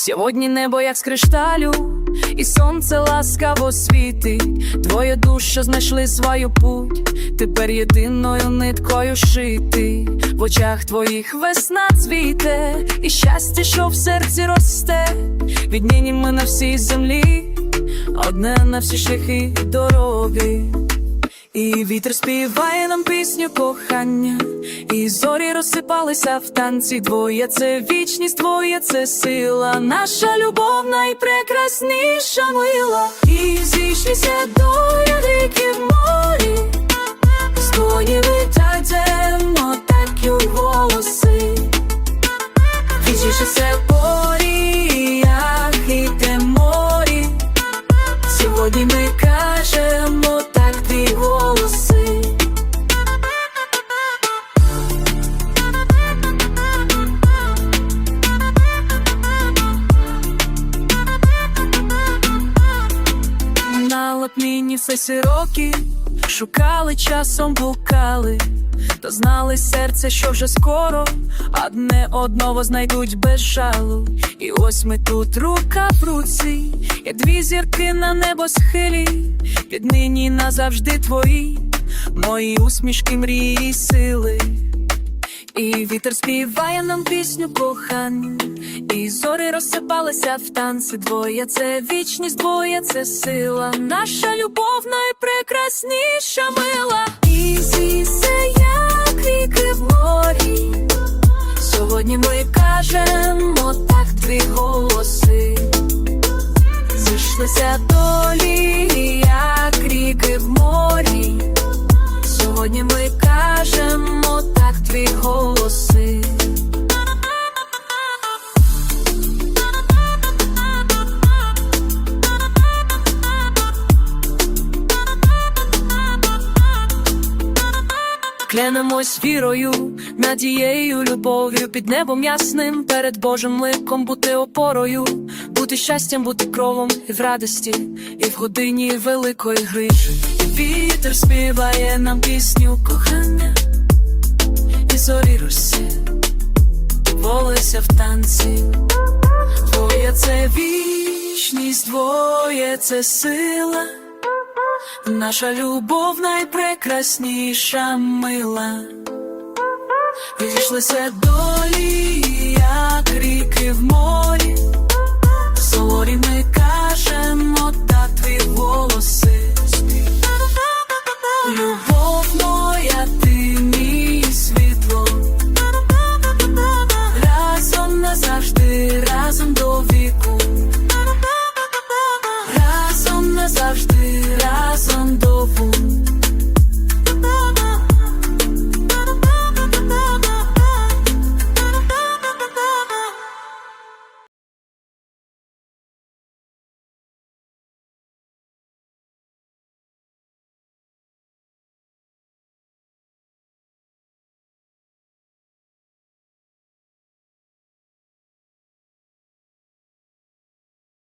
Сьогодні небо як з кришталю, і сонце ласкаво світить. Твоє душа знайшли свою путь, тепер єдиною ниткою шити. В очах твоїх весна цвіте, і щастя, що в серці росте. Віднині ми на всій землі, одне на всі шляхи і дороги. І вітер співає нам пісню кохання, і зорі розсипалися в танці. Двоє це вічність, двоє це сила, наша любов найпрекрасніша мила. І зійшлися до ріки морі, Лапніні все роки шукали часом блукали, та знали серце, що вже скоро. Одне одного знайдуть без жалу. І ось ми тут рука в руці, як дві зірки на небо схилі, віднині назавжди твої, мої усмішки, мрії, сили. І вітер співає нам пісню кохання, і зори розсипалися в танці. Двоє це вічність, двоє це сила. Наша любов найпрекрасніша мила. І зійсе, як ріки в морі. Сьогодні ми кажемо так твій голоси. Зійшлися долі, як ріки в морі. Сьогодні ми кажемо Клянемось вірою, надією, любов'ю під небом ясним, перед Божим ликом бути опорою, бути щастям, бути кровом і в радості, і в годині великої грижі. І Вітер співає нам пісню кохання, і зорі росі, волися в танці. Твоє це вічність, твоє це сила. Наша любов найпрекрасніша мила, Відійшлися долі,